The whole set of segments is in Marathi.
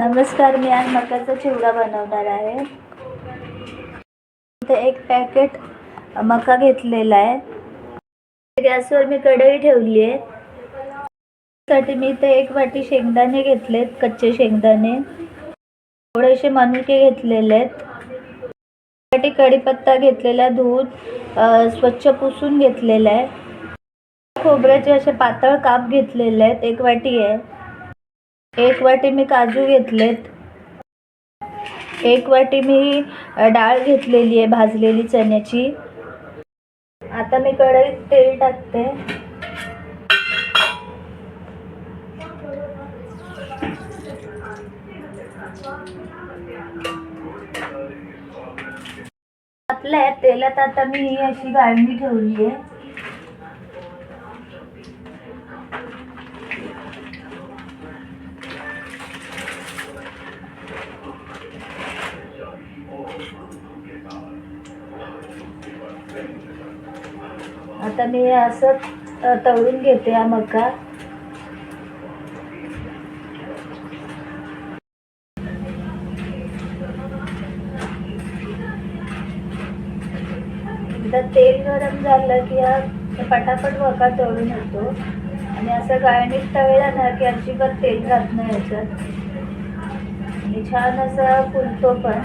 नमस्कार मी आज मक्याचा चिवडा बनवणार आहे. इथे एक पॅकेट मका घेतलेला आहे. गॅसवर मी कढई ठेवली आहे साठी मी इथे एक वाटी शेंगदाणे घेतलेत कच्चे शेंगदाणे. थोडेसे मनुके घेतलेले आहेत. वाटी कढीपत्ता घेतलेला दूध स्वच्छ पुसून घेतलेला आहे. खोबऱ्याचे असे पातळ काप घेतलेले आहेत एक वाटी आहे. एक वाटी मी काजू घेतलेत. एक वाटी मी डाळ घेतलेली आहे भाजलेली चण्याची. आता मी कढईत तेल टाकते. आपल्या तेलात आता मी ही अशी गाळणी ठेवली आहे. आता मी असं तळून घेते हा मका. आता तेल गरम झालं की हा पटापट मका तळून येतो. आणि असं गाळणीत तळला ना की अजिबात तेल राहत नाही याच्यात. आणि छान असा फुलतो पण.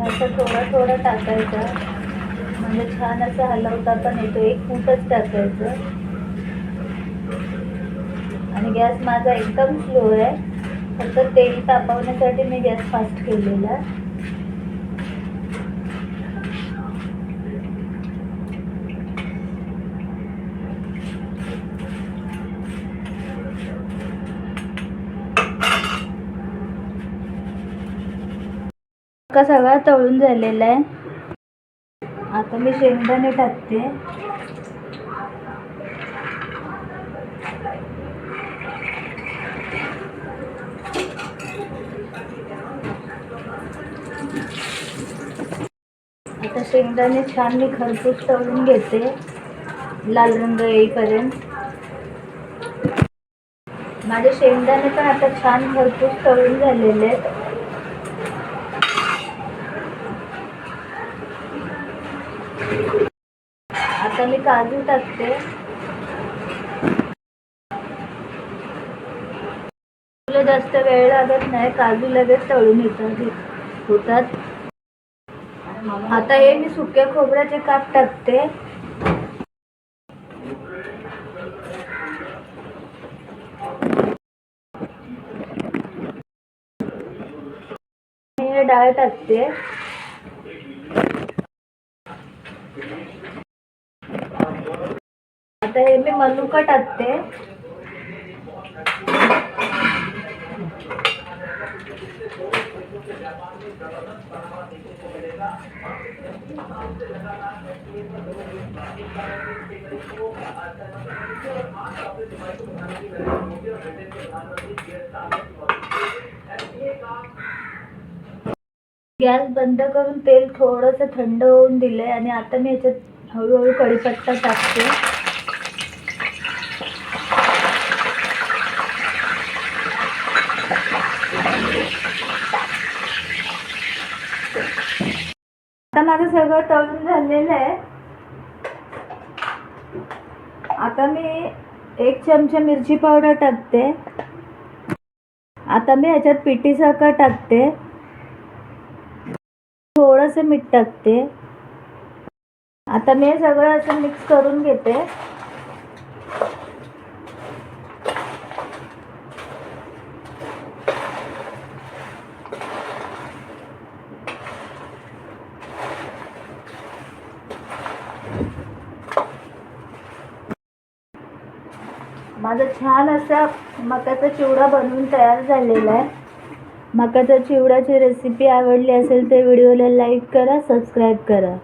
असं थोडं थोडं टाकायचं. म्हणजे छान असं हलवता पण येतो. एक फूटच टाकायचं. आणि गॅस माझा एकदम स्लो आहे. फक्त तेल तापवण्यासाठी मी गॅस फास्ट केलेला. मका सगळा तळून झालेला आहे. आता मी शेंगदाणे टाकते. आता शेंगदाणे छान मी खरपूस तळून घेते. लाल रंग येईपर्यंत. माझे शेंगदाणे पण आता छान भरपूर तळून झालेले आहेत आता मी काजू टाकते. तुला जास्त वेळ लागत नाही काजू लगेच तळून येतात. होतात. आता हे मी सुक्या खोबऱ्याचे काप टाकते. डाळ टाकते. मनुका टाकते गॅस बंद करून तेल थोडंसं थंड होऊन दिलंय आणि आता मी याच्यात हळूहळू कढीपत्ता टाकते. माझं सगळं तळून झालेलं आहे. आता मी एक चमचा मिरची पावडर टाकते. आता मी ह्याच्यात पिठी साखर टाकते. थोडंसं मीठ टाकते. आता मी हे सगळं असं मिक्स करून घेते. माझा छान असा मकाचा चिवडा बनवून तयार झालेला आहे. मकाच्या चिवड्याची रेसिपी आवडली असेल तर व्हिडिओला लाईक करा सबस्क्राईब करा.